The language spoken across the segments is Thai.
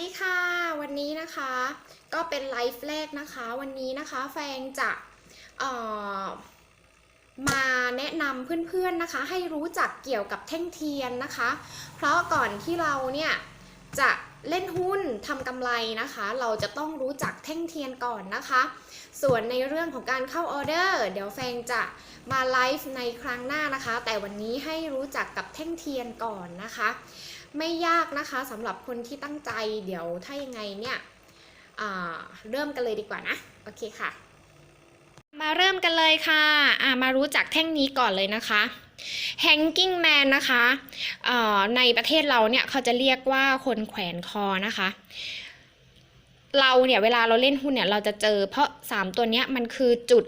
ดีค่ะ วันนี้นะคะ ก็เป็นไลฟ์แรกนะคะ วันนี้นะคะแฟงจะเอ่อมาแนะนำเพื่อนๆนะคะ ให้รู้จักเกี่ยวกับแท่งเทียนนะคะ เพราะก่อนที่เราเนี่ยจะเล่นหุ้นทำกำไรนะคะ เราจะต้องรู้จักแท่งเทียนก่อนนะคะ ส่วนในเรื่องของการเข้าออเดอร์เดี๋ยวแฟงจะมาไลฟ์ในครั้งหน้านะคะ แต่วันนี้ให้รู้จักกับแท่งเทียนก่อนนะคะ ไม่ยากนะคะสำหรับคนที่ตั้งใจเดี๋ยวถ้ายังไงเนี่ยเริ่มกันเลยดีกว่านะ โอเคค่ะ มาเริ่มกันเลยค่ะอ่ามารู้จักแท่งนี้ก่อนเลยนะคะ hanging man นะคะในประเทศเราเนี่ยเขาจะเรียกว่าคนแขวนคอนะคะ เราเนี่ยเวลาเราเล่นหุ้นเนี่ยเราจะเจอเพราะ 3 ตัวเนี้ยมันคือจุด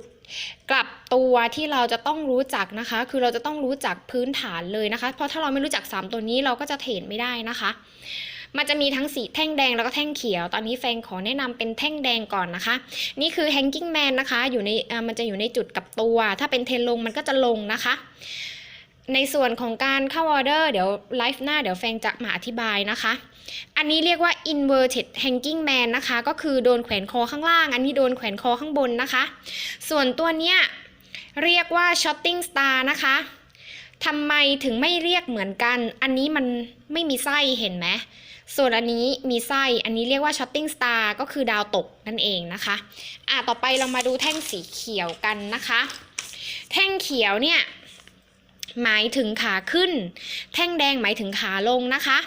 กลับตัวที่เราจะต้องรู้จักนะคะ คือเราจะต้องรู้จักพื้นฐานเลยนะคะ เพราะถ้าเราไม่รู้จัก 3 ตัวนี้เราก็จะเทรดไม่ได้นะคะ มันจะมีทั้งสีแท่งแดงแล้วก็แท่งเขียว ตอนนี้แฟงขอแนะนำเป็นแท่งแดงก่อนนะคะ นี่คือ hanging man นะคะ อยู่ในมันจะอยู่ในจุดกลับตัว ถ้าเป็นเทนลงมันก็จะลงนะคะ ในส่วนของการเข้าออเดอร์เดี๋ยวไลฟ์หน้าเดี๋ยวแฟงจะมาอธิบายนะคะ อันนี้เรียกว่า inverted hanging man นะคะ ก็คือโดนแขวนคอข้างล่าง อันนี้โดนแขวนคอข้างบนนะคะ ส่วนตัวเนี้ยเรียกว่า shotting star นะคะทำไมถึงไม่เรียกเหมือนกัน อันนี้มันไม่มีไส้เห็นไหมส่วนอันนี้มีไส้ อันนี้เรียกว่า shotting star ก็คือดาวตกนั่นเองนะคะ อะต่อไปเรามาดูแท่งสีเขียวกันนะคะ แท่งเขียวเนี่ย หมายถึงขาขึ้น แท่งแดงหมายถึงขาลงนะคะ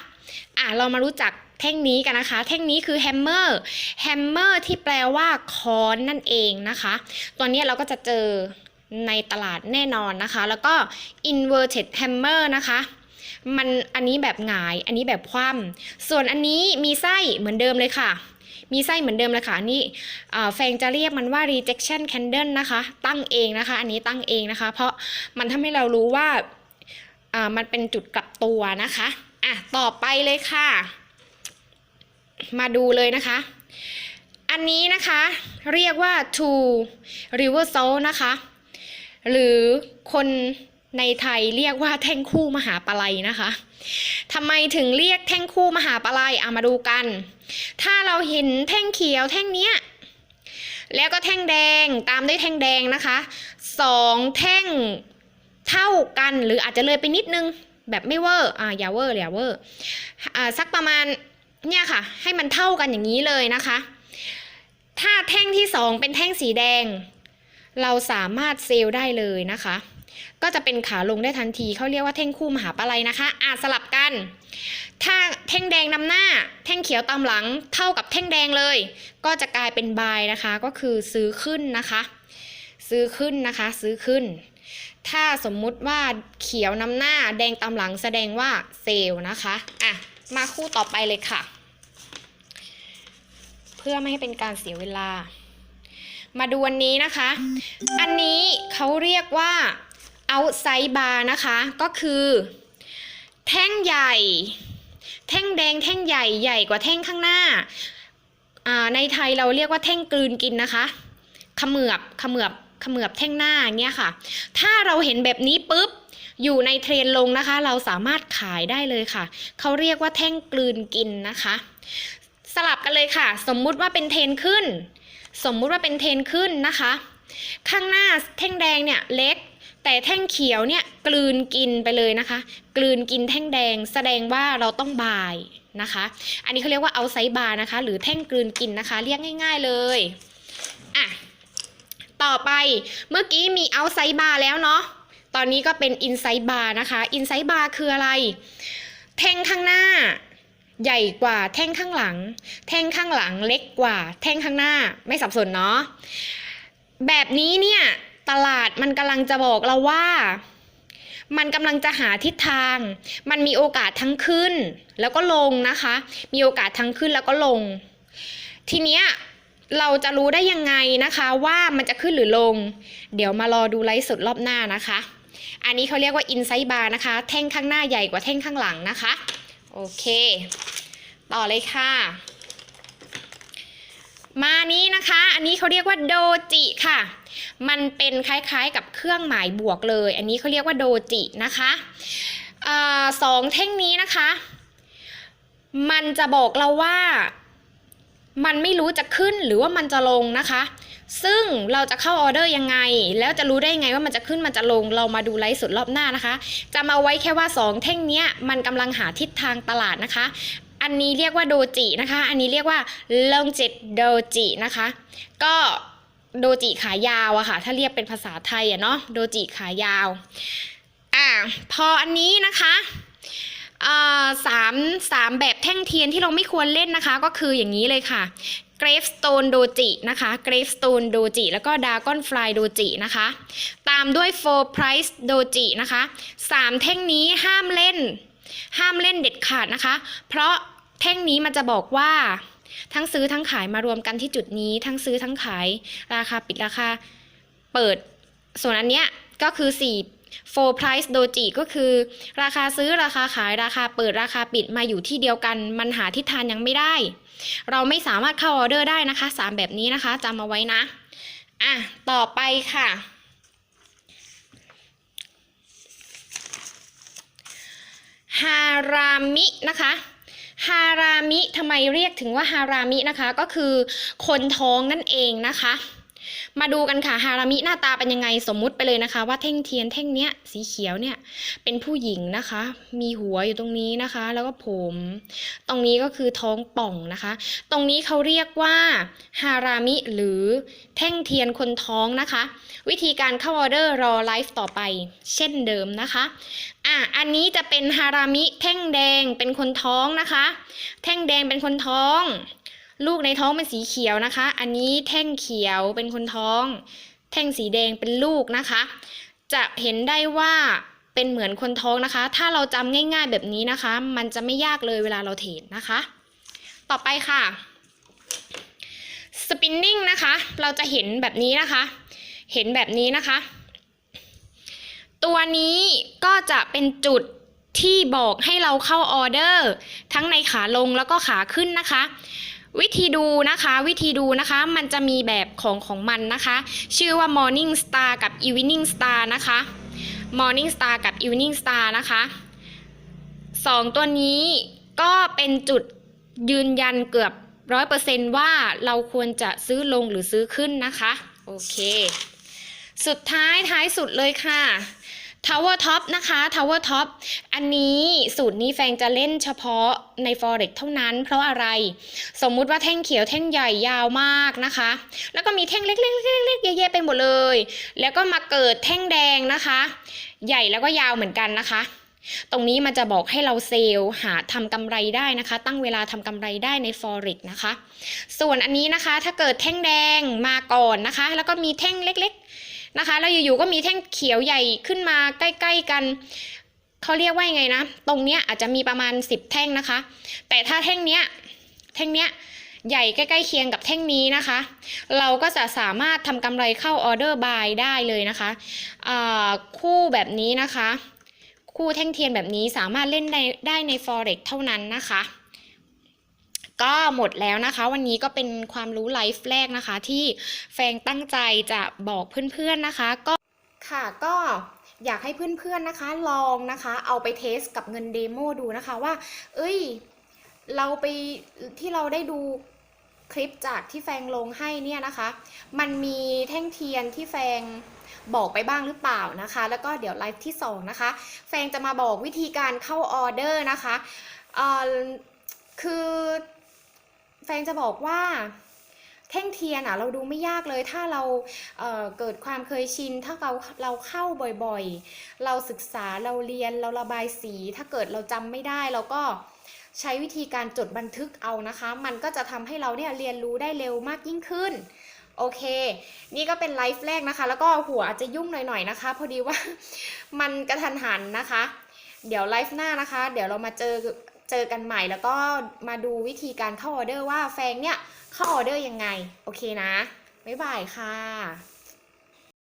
อะเรามารู้จักแท่งนี้กันนะคะ แท่งนี้คือแฮมเมอร์แฮมเมอร์ที่แปลว่าค้อนนั่นเองนะคะ ตัวนี้เราก็จะเจอในตลาดแน่นอนนะคะ แล้วก็ inverted hammer นะคะ มันอันนี้แบบหงาย อันนี้แบบคว่ำส่วนอันนี้มีไส้เหมือนเดิมเลยค่ะ มีไส้เหมือนเดิมเลยค่ะอันนี่แฟงจะเรียกมันว่า rejection candle นะคะ ตั้งเองนะคะ อันนี้ตั้งเองนะคะ เพราะมันทำให้เรารู้ว่ามันเป็นจุดกลับตัวนะคะอะต่อไปเลยค่ะ มาดูเลยนะคะ อันนี้นะคะเรียกว่า two river s o l นะคะ หรือคนในไทยเรียกว่าแท่งคู่มหาปลัยนะคะทำไมถึงเรียกแท่งคู่มหาปลัยเอามาดูกัน ถ้าเราเห็นแท่งเขียวแท่งเนี้ยแล้วก็แท่งแดงตามด้วยแท่งแดงนะคะสองแท่งเท่ากันหรืออาจจะเลยไปนิดนึงแบบไม่เวอร์อ่าอย่าเวอร์อย่าเวอร์อ่าสักประมาณเนี่ยค่ะ ให้มันเท่ากันอย่างนี้เลยนะคะ ถ้าแท่งที่สองเป็นแท่งสีแดง เราสามารถเซลล์ได้เลยนะคะ ก็จะเป็นขาลงได้ทันทีเขาเรียกว่าแท่งคู่มหาปลัยนะคะอาสลับกัน ถ้าแท่งแดงนำหน้าแท่งเขียวตามหลังเท่ากับแท่งแดงเลย ก็จะกลายเป็นบายนะคะ ก็คือซื้อขึ้นนะคะ ซื้อขึ้นนะคะ ซื้อขึ้น ถ้าสมมุติว่าเขียวนำหน้าแดงตามหลังแสดงว่าเซลล์นะคะอะมาคู่ต่อไปเลยค่ะ เพื่อไม่ให้เป็นการเสียเวลา มาดูอันนี้นะคะ อันนี้เขาเรียกว่า outside bar นะคะ ก็คือ แท่งใหญ่ แท่งแดงแท่งใหญ่ใหญ่กว่าแท่งข้างหน้าอ่าในไทยเราเรียกว่าแท่งกลืนกินนะคะขมือบขมือบขมือบแท่งหน้าเงี้ยค่ะ ถ้าเราเห็นแบบนี้ปุ๊บ อยู่ในเทรนลงนะคะ เราสามารถขายได้เลยค่ะ เขาเรียกว่าแท่งกลืนกินนะคะ สลับกันเลยค่ะ สมมุติว่าเป็นเทรนขึ้น สมมุติว่าเป็นเทรนขึ้นนะคะ ข้างหน้าแท่งแดงเนี่ยเล็ก แต่แท่งเขียวเนี่ยกลืนกินไปเลยนะคะ กลืนกินแท่งแดง แสดงว่าเราต้องบายนะคะ อันนี้เขาเรียกว่าเอาไซบาร์นะคะ หรือแท่งกลืนกินนะคะ เรียกง่าย ๆเลยอะต่อไปเมื่อกี้มีเอาไซบาร์แล้วเนาะตอนนี้ก็เป็นอินไซบาร์นะคะอินไซบาร์คืออะไร แท่งข้างหน้าใหญ่กว่าแท่งข้างหลัง แท่งข้างหลังเล็กกว่า แท่งข้างหน้าไม่สับสนเนาะแบบนี้เนี่ย ตลาดมันกำลังจะบอกเราว่า มันกำลังจะหาทิศทาง มันมีโอกาสทั้งขึ้น แล้วก็ลงนะคะ มีโอกาสทั้งขึ้นแล้วก็ลง ทีเนี้ยเราจะรู้ได้ยังไงนะคะว่ามันจะขึ้นหรือลง เดี๋ยวมารอดูไลฟ์สดรอบหน้านะคะ อันนี้เขาเรียกว่า inside bar นะคะ แท่งข้างหน้าใหญ่กว่าแท่งข้างหลังนะคะ โอเค ต่อเลยค่ะ มานี้นะคะ อันนี้เขาเรียกว่าโดจิค่ะ มันเป็นคล้ายๆกับเครื่องหมายบวกเลย อันนี้เขาเรียกว่าโดจินะคะอสองแท่งนี้นะคะ มันจะบอกเราว่ามันไม่รู้จะขึ้นหรือว่ามันจะลงนะคะ ซึ่งเราจะเข้าออเดอร์ยังไง แล้วจะรู้ได้ยังไงว่ามันจะขึ้นมันจะลง เรามาดูไลฟ์สดรอบหน้านะคะ จะมาไว้แค่ว่า2แท่งเนี้ยมันกำลังหาทิศทางตลาดนะคะ อันนี้เรียกว่าโดจินะคะ อันนี้เรียกว่าลงจิตโดจินะคะ ก็ โดจิขายาวอะค่ะ ถ้าเรียกเป็นภาษาไทยอะเนาะโดจิขายาว อ่าพออันนี้นะคะสามสามแบบแท่งเทียนที่เราไม่ควรเล่นนะคะ ก็คืออย่างนี้เลยค่ะ Gravestone Doji นะคะ Gravestone Doji แล้วก็ Dragonfly Doji นะคะ ตามด้วย Four Price Doji นะคะสามแท่งนี้ห้ามเล่น ห้ามเล่นเด็ดขาดนะคะ เพราะแท่งนี้มันจะบอกว่า ทั้งซื้อทั้งขายมารวมกันที่จุดนี้ ทั้งซื้อทั้งขายราคาปิดราคาเปิด ส่วนอันเนี้ยก็คือ 4 four price doji ก็คือ ราคาซื้อราคาขายราคาเปิดราคาปิดมาอยู่ที่เดียวกัน มันหาทิศทางยังไม่ได้ เราไม่สามารถเข้าออเดอร์ได้นะคะ 3 แบบนี้นะคะจำเอาไว้นะอะต่อไปค่ะ ฮารามินะคะ ฮารามิทำไมเรียกถึงว่าฮารามินะคะ ก็คือคนท้องนั่นเองนะคะ มาดูกันค่ะฮารามิหน้าตาเป็นยังไงสมมุติไปเลยนะคะ ว่าแท่งเทียนแท่งเนี้ยสีเขียวเนี่ยเป็นผู้หญิงนะคะ มีหัวอยู่ตรงนี้นะคะ แล้วก็ผม ตรงนี้ก็คือท้องป่องนะคะ ตรงนี้เขาเรียกว่าฮารามิหรือแท่งเทียนคนท้องนะคะ วิธีการเข้าออเดอร์รอไลฟ์ต่อไปเช่นเดิมนะคะอะอันนี้จะเป็นฮารามิแท่งแดงเป็นคนท้องนะคะแท่งแดงเป็นคนท้อง ลูกในท้องเป็นสีเขียวนะคะ อันนี้แท่งเขียวเป็นคนท้อง แท่งสีแดงเป็นลูกนะคะ จะเห็นได้ว่าเป็นเหมือนคนท้องนะคะ ถ้าเราจำง่ายๆแบบนี้นะคะ มันจะไม่ยากเลยเวลาเราเทรดนะคะ ต่อไปค่ะสปินนิ่งนะคะ เราจะเห็นแบบนี้นะคะ เห็นแบบนี้นะคะ ตัวนี้ก็จะเป็นจุดที่บอกให้เราเข้าออเดอร์ ทั้งในขาลงแล้วก็ขาขึ้นนะคะ วิธีดูนะคะวิธีดูนะคะมันจะมีแบบของของมันนะคะ ชื่อว่า Morning Star กับ Evening Star นะคะ Morning Star กับ Evening Star นะคะสองตัวนี้ก็เป็นจุดยืนยันเกือบร้อยเปอร์เซนว่าเราควรจะซื้อลงหรือซื้อขึ้นนะคะ โอเค สุดท้ายท้ายสุดเลยค่ะ Tower Top นะคะ Tower Top อันนี้สูตรนี้แฟงจะเล่นเฉพาะใน Forex เท่านั้น เพราะอะไร สมมุติว่าแท่งเขียวแท่งใหญ่ยาวมากนะคะ แล้วก็มีแท่งเล็กๆเล็กๆเยอะๆไปหมดเลย แล้วก็มาเกิดแท่งแดงนะคะ ใหญ่แล้วก็ยาวเหมือนกันนะคะตรงนี้มันจะบอกให้เราเซลล์หาทำกำไรได้นะคะ ตั้งเวลาทำกำไรได้ใน Forex นะคะ ส่วนอันนี้นะคะถ้าเกิดแท่งแดงมาก่อนนะคะ แล้วก็มีแท่งเล็กๆ นะคะ แล้วอยู่ๆก็มีแท่งเขียวใหญ่ขึ้นมาใกล้ ๆ กันเขาเรียกว่ายังไงนะ ตรงเนี้ยอาจจะมีประมาณ 10 แท่งนะคะ แต่ถ้าแท่งเนี้ยแท่งเนี้ยใหญ่ใกล้ๆเคียงกับแท่งนี้นะคะ เราก็จะสามารถทำกำไรเข้าออเดอร์บายได้เลยนะคะคู่แบบนี้นะคะ คู่แท่งเทียนแบบนี้สามารถเล่นได้ใน Forex เท่านั้นนะคะ ก็หมดแล้วนะคะ วันนี้ก็เป็นความรู้ไลฟ์แรกนะคะ ที่แฟงตั้งใจจะบอกเพื่อนๆนะคะ ก็ค่ะก็อยากให้เพื่อนๆนะคะ ลองนะคะ เอาไปเทสกับเงินเดโมดูนะคะว่า เอ้ย เราไปที่เราได้ดูคลิปจากที่แฟงลงให้เนี่ยนะคะ มันมีแท่งเทียนที่แฟงบอกไปบ้างหรือเปล่านะคะ แล้วก็เดี๋ยวไลฟ์ที่สองนะคะ แฟงจะมาบอกวิธีการเข้าออเดอร์นะคะเอ่อคือ ฟงจะบอกว่าแท่งเทียนอะเราดูไม่ยากเลยถ้าเราเเกิดความเคยชิน ถ้าเราเราเข้าบ่อยๆ เราศึกษาเราเรียนเราระบายสี ถ้าเกิดเราจำไม่ได้เราก็ใช้วิธีการจดบันทึกเอานะคะ มันก็จะทำให้เราเนี่ยเรียนรู้ได้เร็วมากยิ่งขึ้นโอเค นี่ก็เป็นไลฟ์แรกนะคะ แล้วก็หัวอาจจะยุ่งหน่อยๆนะคะ พอดีว่ามันกระทันหันนะคะ เดี๋ยวไลฟ์หน้านะคะ เดี๋ยวเรามาเจอ เจอกันใหม่แล้วก็มาดูวิธีการเข้าออเดอร์ว่าแฟงเนี่ยเข้าออเดอร์ยังไง โอเคนะ บ๊ายบายค่ะ